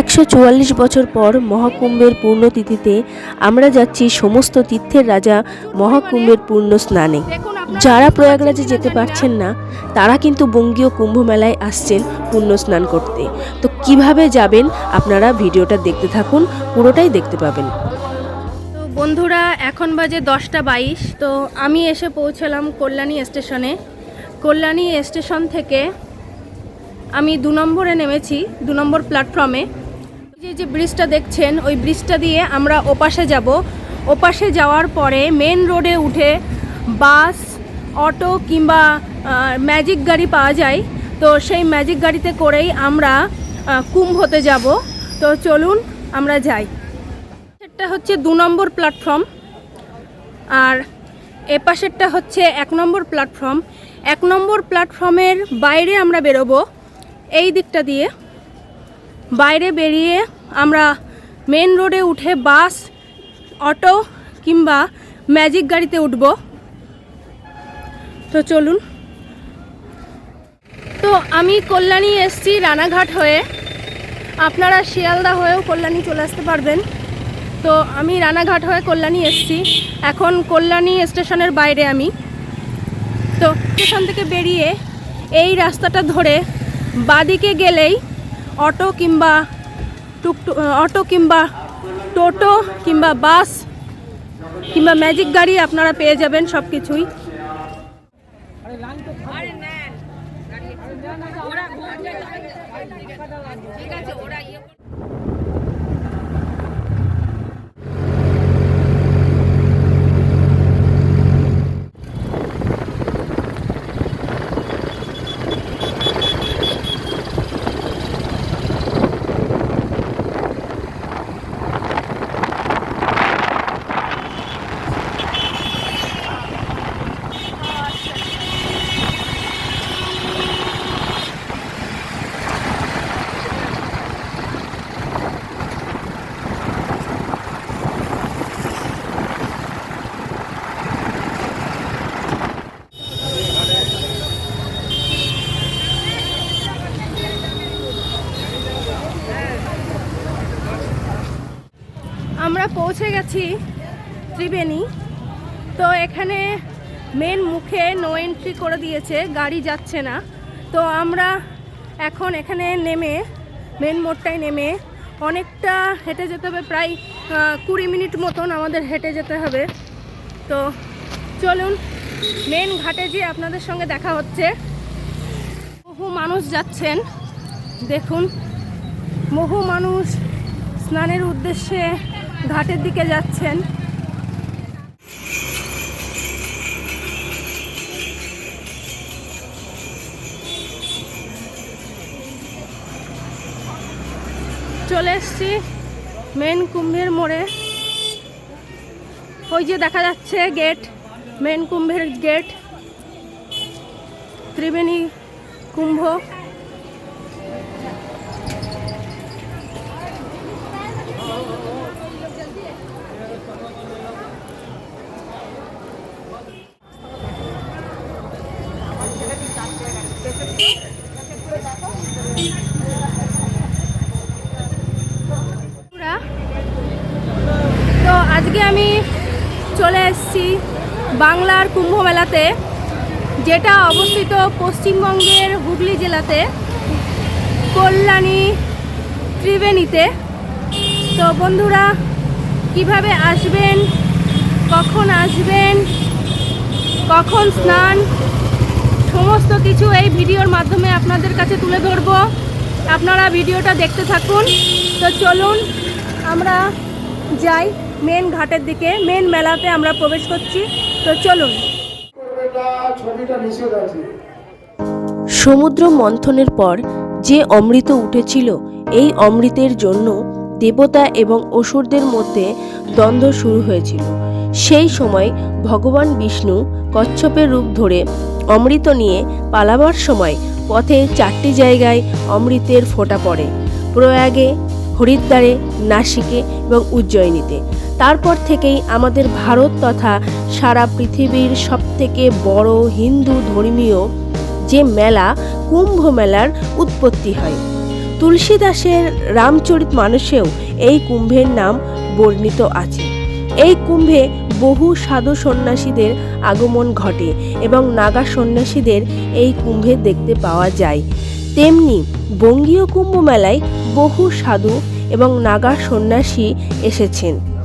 একশো চুয়াল্লিশ বছর পর মহাকুম্ভের পূর্ণতিথিতে আমরা যাচ্ছি সমস্ত তীর্থের রাজা মহাকুম্ভের পূর্ণ স্নানে। যারা প্রয়াগরাজে যেতে পারছেন না, তারা কিন্তু বঙ্গীয় কুম্ভ মেলায় আসছেন পুণ্য স্নান করতে। তো কীভাবে যাবেন আপনারা ভিডিওটা দেখতে থাকুন, পুরোটাই দেখতে পাবেন। তো বন্ধুরা, এখন বাজে দশটা বাইশ, তো আমি এসে পৌঁছলাম কল্যাণী স্টেশনে। কল্যাণী স্টেশন থেকে আমি দু নম্বরে নেমেছি, দু নম্বর প্ল্যাটফর্মে। যে ব্রিজটা দেখছেন, ওই ব্রিজটা দিয়ে আমরা ওপাশে যাব। ওপাশে যাওয়ার পরে মেন রোডে উঠে বাস অটো কিংবা ম্যাজিক গাড়ি পাওয়া যায়। তো সেই ম্যাজিক গাড়িতে করেই আমরা কুম্ভতে যাব। তো চলুন আমরা যাই। এটা হচ্ছে দু নম্বর প্ল্যাটফর্ম আর এ পাশেরটা হচ্ছে এক নম্বর প্ল্যাটফর্ম এক নম্বর প্ল্যাটফর্মের বাইরে আমরা বেরোবো। এই দিকটা দিয়ে। বাইরে বেরিয়ে আমরা মেন রোডে উঠে বাস অটো কিংবা ম্যাজিক গাড়িতে উঠব। তো চলুন। তো আমি কল্যাণী এসছি রানাঘাট হয়ে। আপনারা শিয়ালদা হয়েও কল্যাণী চলে আসতে পারবেন। তো আমি রানাঘাট হয়ে কল্যাণী এসছি। এখন কল্যাণী স্টেশনের বাইরে আমি। তো স্টেশন থেকে বেরিয়ে এই রাস্তাটা ধরে বাদিকে গেলেই অটো কিংবা টুকটু অটো কিংবা টোটো কিংবা বাস কিংবা ম্যাজিক গাড়ি আপনারা পেয়ে যাবেন সব কিছুই আমরা পৌঁছে গেছি ত্রিবেণী। তো এখানে মেন মুখে নো এন্ট্রি করে দিয়েছে, গাড়ি যাচ্ছে না। তো আমরা এখন এখানে নেমে মেন মোড়টায় নেমে অনেকটা হেঁটে যেতে হবে, প্রায় কুড়ি মিনিট মতন আমাদের হেঁটে যেতে হবে। তো চলুন মেন ঘাটে যে আপনাদের সঙ্গে দেখা হচ্ছে। বহু মানুষ যাচ্ছেন, দেখুন। বহু মানুষ স্নানের উদ্দেশ্যে ঘাটের দিকে যাচ্ছেন। চলে এসছি মেন কুম্ভের মোড়ে। ওই যে দেখা যাচ্ছে গেট, মেন কুম্ভের গেট, ত্রিবেণী কুম্ভ বন্ধুরা, তো আজকে আমি চলে এসেছি বাংলার কুম্ভ মেলাতে যেটা অবস্থিত পশ্চিমবঙ্গের হুগলি জেলাতে, কল্যাণী ত্রিবেণীতে। তো বন্ধুরা, কীভাবে আসবেন, কখন আসবেন, কখন স্নান, সমস্ত কিছু এই ভিডিওর মাধ্যমে আপনাদের কাছে তুলে ধরবো। আপনারা ভিডিওটা দেখতে থাকুন। তো চলুন, আমরা যাই মেন ঘাটের দিকে, মেন মেলাতে আমরা প্রবেশ করছি। তো চলুন। সমুদ্র মন্থনের পর যে অমৃত উঠেছিল, এই অমৃতের জন্য দেবতা এবং অসুরদের মধ্যে দ্বন্দ্ব শুরু হয়েছিল। সেই সময় ভগবান বিষ্ণু কচ্ছপের রূপ ধরে অমৃত নিয়ে পালাবার সময় পথে চারটি জায়গায় অমৃতের ফোঁটা পড়ে। প্রয়াগে, হরিদ্বারে, নাসিকে এবং উজ্জয়িনীতে। তারপর থেকেই আমাদের ভারত তথা সারা পৃথিবীর সবথেকে বড় হিন্দু ধর্মীয় যে মেলা, কুম্ভ মেলার উৎপত্তি হয়। তুলসীদাসের রামচরিত মানসেও এই কুম্ভের নাম বর্ণিত আছে। এই কুম্ভে বহু সাধু সন্ন্যাসীদের আগমন ঘটে এবং নাগা সন্ন্যাসীদের এই কুম্ভে দেখতে পাওয়া যায়। তেমনি বঙ্গীয় কুম্ভ মেলায় বহু সাধু এবং নাগা সন্ন্যাসী এসেছেন।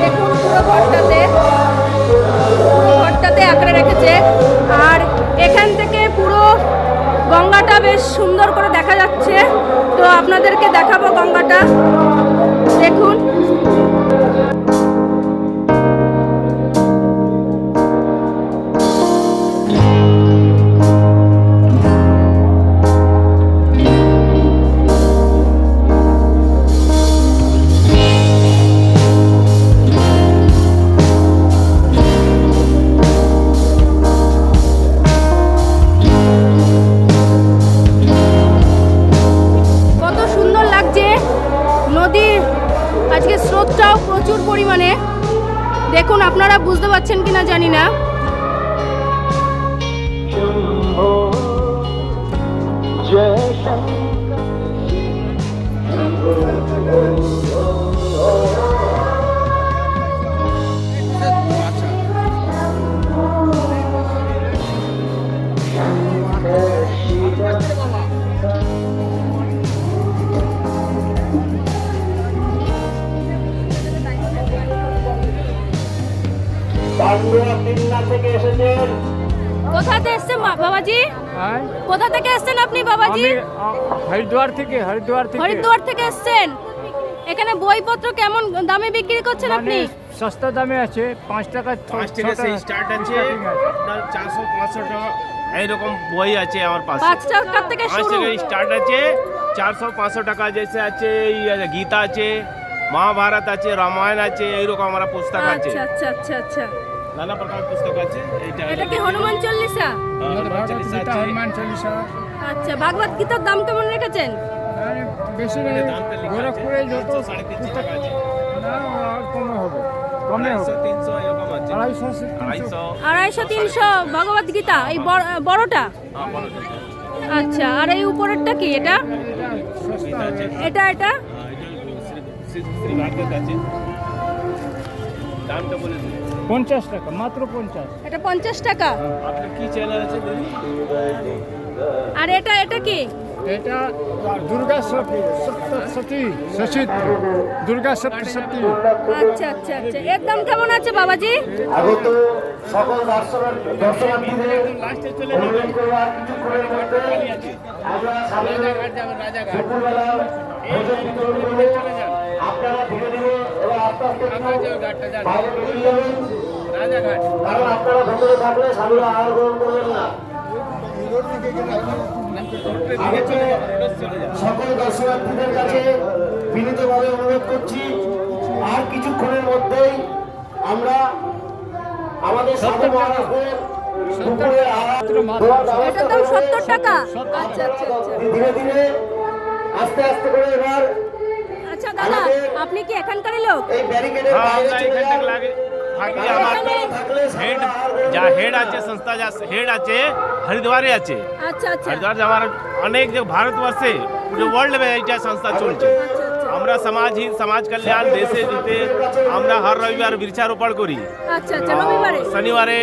দেখুন পুরো ঘরটাতে ঘরটাতে আঁকড়ে রেখেছে। আর এখান থেকে পুরো গঙ্গাটা বেশ সুন্দর করে দেখা যাচ্ছে। তো আপনাদেরকে দেখাবো গঙ্গাটা। দেখুন। আপনারা বুঝতে পারছেন কিনা জানি না। শম্ভো পান্ডুয়া তিন্না থেকে এসেছেন। বাবাজি? হ্যাঁ? কোথা থেকে এসছেন আপনি বাবাজি? হরিদ্বার থেকে হরিদ্বার থেকে। হরিদ্বার থেকে এসছেন? এখানে বইপত্র কেমন দামে বিক্রি করছেন মানে আপনি? সস্তা দামে আছে পাঁচ টাকা পাঁচ টাকা, সেই স্টার্ট আছে। চারশো পাঁচশো টাকা এইরকম বই আছে আমার পাশে। পাঁচ টাকার থেকে পাঁচ শুরু। থেকে স্টার্ট আছে চারশো পাঁচশো টাকা যেসে আছে এই আছে, গীতা আছে মহাভারত আছে রামায়ণ আছে এইরকম আমার পুস্তক আছে। আচ্ছা আচ্ছা আচ্ছা আচ্ছা। নানা প্রকার পুস্তক আছে এইটা এটা কি হনুমান চল্লিশা? হনুমান চল্লিশা আচ্ছা ভাগবত গীতার দাম কেমন রেখেছেন? মানে বেশি আছে গোরখপুরে যত আছে। না হবে। কমে আড়াইশো হবে। তিনশো আড়াইশো ভগবত গীতা এই বড়টা? হ্যাঁ, তো। আচ্ছা আর এই উপরেরটা কি এটা? এটা এটা এটা হ্যাঁ, এটা শ্রী- শ্রী- শ্রী ভাগবত আছে। দামটা পঞ্চাশ টাকা মাত্র পঞ্চাশ। এটা পঞ্চাশ টাকা। আপনার কি চ্যানেল আছে দিদি আর এটা এটা কি? এটা দুর্গা সপ্তী সপ্তশতী শশী দুর্গা সপ্তশতী আচ্ছা আচ্ছা আচ্ছা। এর দাম কেমন আছে বাবাজি? আগত সকল দর্শনা- দর্শনার্থীদের অনুরোধ করব আর কিছুক্ষণের মধ্যে আমরা সামনে দুপুরবেলা ভোজন বিতরণ করব। আপনারা ধীরে ধীরে আস্তে আস্তে বাইরে বেরিয়ে যাবেন কারণ আপনারা ভেতরে থাকলে সাধুরা আহার গ্রহণ করবেন না সকল দর্শনার্থীদের কাছে বিনীতভাবে অনুরোধ করছি আর কিছুক্ষণের মধ্যেই আমরা আমাদের সাধু মহারাজদের দুপুরের আহার ধীরে ধীরে আস্তে আস্তে করে এবার আচ্ছা দাদা আপনি কি এখানকারই লোক এই ব্যারিকেডের হ্যাঁ বাইরে আমরা চলে এখান যান থেকে লাগে থাকি আমার থাকলে হেড সাধুরা আহার গ্রহণ যা করবেন হেড না। আছে সংস্থা যা হেড আছে হরিদ্বারে আছে আচ্ছা আচ্ছা হরিদ্বার আমার অনেক যে ভারতবর্ষে পুরো ওয়ার্ল্ড में এইটা সংস্থা চলছে আচ্ছা আচ্ছা আমরা সমাজ হিত সমাজ কল্যাণ দেশে যেতে আমরা হর রবিবার বৃক্ষারোপণ করি আচ্ছা আচ্ছা রবিবারে শনিবারে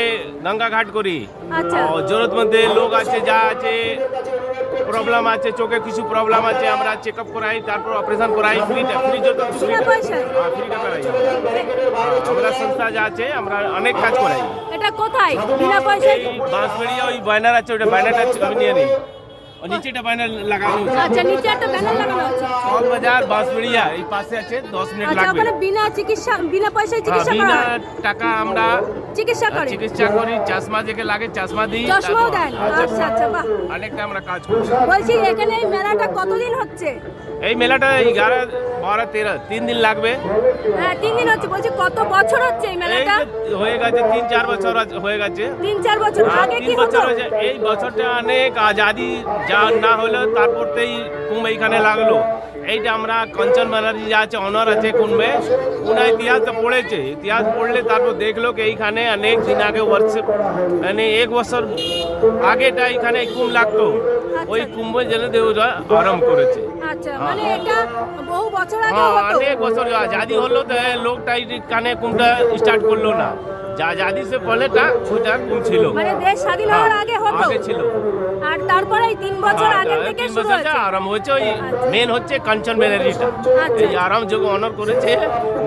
গঙ্গা ঘাট করি আচ্ছা আর জরুরতমন্দ লোক আছে যা আছে প্রবলেম আছে চোখে কিছু প্রবলেম আছে আমরা চেক আপ করাই তারপর অপারেশন করাই ফ্রি ফ্রি যত ফ্রিটা করাই। আমরা সংস্থা যা আছে আমরা অনেক কাজ করাই। এটা কোথায়? বিনা পয়সায়? বাঁশবেড়িয়া ওই ব্যানার আছে ওটা ব্যানারটা আমি নিয়ে নিই। ও নিচেটা ব্যানার লাগানো আচ্ছা নিচে একটা ব্যানার লাগানো আছে চক বাজার বাঁশবেড়িয়া এই পাশে আছে দশ মিনিট আচ্ছা লাগবে ওখানে বিনা চিকিৎসা বিনা পয়সায় চিকিৎসা করা বিনা টাকা আমরা চিকিৎসা করে চিকিৎসা করি চশমা যেকে লাগে চশমা দিই চশমাও দেন আচ্ছা আচ্ছা বাহ অনেকটা আমরা কাজ করি বলছি এখানে এই মেলাটা কতদিন হচ্ছে? এই মেলাটা এগারো বারো তেরো তিন দিন লাগবে। হ্যাঁ তিন দিন হচ্ছে। বলছি কত বছর হচ্ছে এই মেলাটা? হয়ে গেছে তিন চার বছর হয়ে গেছে। তিন চার বছর। আগে কি হতো? এই বছরটা অনেক আজাদি যা না হলো তারপরতেই কুম্ভ এইখানে লাগল। এইটা আমরা কাঞ্চন ব্যানার্জি যা আছে অনার আছে কুম্ভে ওনার ইতিহাস তো পড়েছে। ইতিহাস পড়লে তারপর দেখল কি এইখানে অনেক দিন আগে বর্ষ মানে এক বছর আগেটা এখানে কুম্ভ লাগতো। ওই কুম্ভ জেনে ওরা আরম্ভ করেছে। আচ্ছা মানে এটা বহু বছর আগে হ্যাঁ অনেক বছর আজাদি হলো তো লোকটা কানে কুমটা স্টার্ট করল না। যা আজাদি সে পহলেটা ওইটা কুম ছিল মানে দেশ স্বাধীন হওয়ার আগে হতো। হ্যাঁ, আগে ছিল। আর তারপরে এই তিন বছর হ্যাঁ, আগে থেকে শুরু হয়েছে। আরাম হচ্ছে ওই মেন হচ্ছে কাঞ্চন ব্যানার্জিটা। আচ্ছা। এই আরাম যোগ অনার করেছে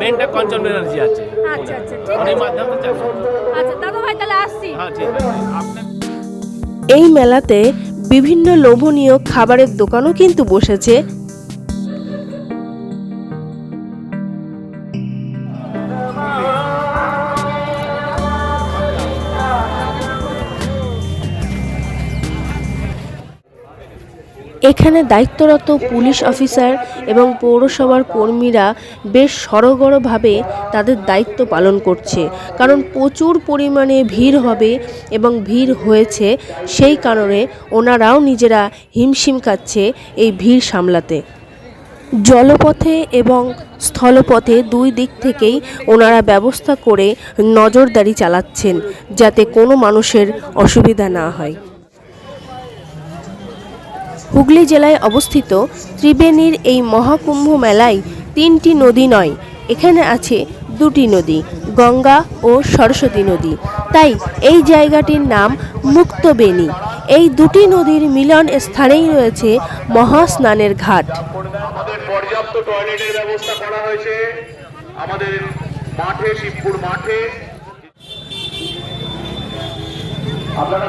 মেনটা কাঞ্চন ব্যানার্জি আছে। আচ্ছা আচ্ছা ঠিক আছে। মাধ্যমে আচ্ছা দাদা ভাই তাহলে আসছি। হ্যাঁ ঠিক আছে। এই মেলাতে বিভিন্ন লোভনীয় খাবারের দোকানও কিন্তু বসেছে। এখানে দায়িত্বরত পুলিশ অফিসার এবং পৌরসভার কর্মীরা বেশ সড়গড়ভাবে তাদের দায়িত্ব পালন করছে। কারণ প্রচুর পরিমাণে ভিড় হবে এবং ভিড় হয়েছে, সেই কারণে ওনারাও নিজেরা হিমশিম খাচ্ছে এই ভিড় সামলাতে। জলপথে এবং স্থলপথে দুই দিক থেকেই ওনারা ব্যবস্থা করে নজরদারি চালাচ্ছেন যাতে কোনো মানুষের অসুবিধা না হয়। হুগলি জেলায় অবস্থিত ত্রিবেণীর এই মহাকুম্ভ মেলায় তিনটি নদী নয়, এখানে আছে দুটি নদী, গঙ্গা ও সরস্বতী নদী। তাই এই জায়গাটির নাম মুক্তবেণী। এই দুটি নদীর মিলন স্থানেই রয়েছে মহাস্নানের ঘাট। পর্যাপ্ত টয়লেটের ব্যবস্থা করা হয়েছে। আমাদের মাঠে, শিবপুর মাঠে। আপনারা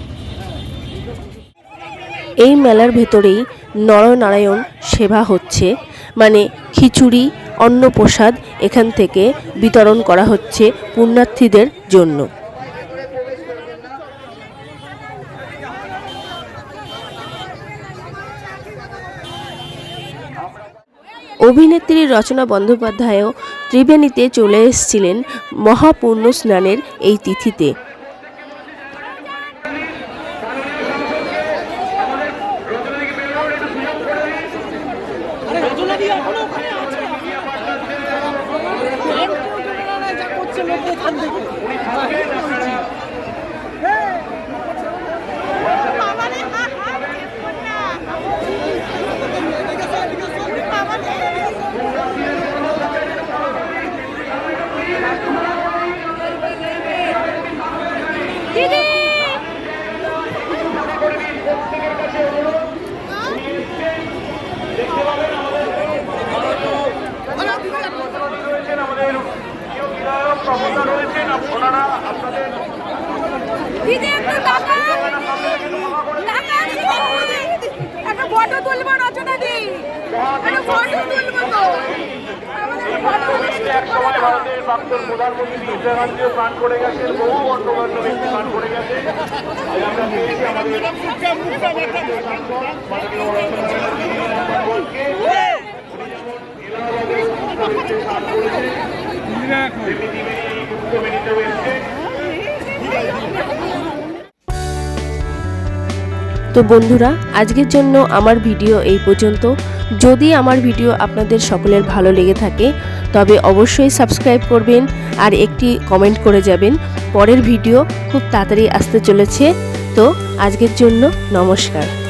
এই মেলার ভেতরেই নরনারায়ণ সেবা হচ্ছে মানে খিচুড়ি, অন্নপ্রসাদ এখান থেকে বিতরণ করা হচ্ছে পুণ্যার্থীদের জন্য। অভিনেত্রী রচনা বন্দ্যোপাধ্যায়ও ত্রিবেণীতে চলে এসেছিলেন মহাপূর্ণ স্নানের এই তিথিতে। ওনারা আপনাদের দিদি! একটু টাকা টাকা একটা ফটো তুলবো রচনা দি। একটা ফটো তুলবো তো। এক সময় ভারতের প্রাক্তন প্রধানমন্ত্রী ইন্দিরা গান্ধীও প্রাণ করে গেছেন বহু গণ্যমান্য ব্যক্তি প্রাণ করে গেছে আমরা পেয়েছি আমাদের মাননীয় তো বন্ধুরা, আজকের জন্য আমার ভিডিও এই পর্যন্ত। যদি আমার ভিডিও আপনাদের সকলের ভালো লেগে থাকে, তবে অবশ্যই সাবস্ক্রাইব করবেন আর একটি কমেন্ট করে যাবেন। পরের ভিডিও খুব তাড়াতাড়ি আসতে চলেছে। তো আজকের জন্য নমস্কার।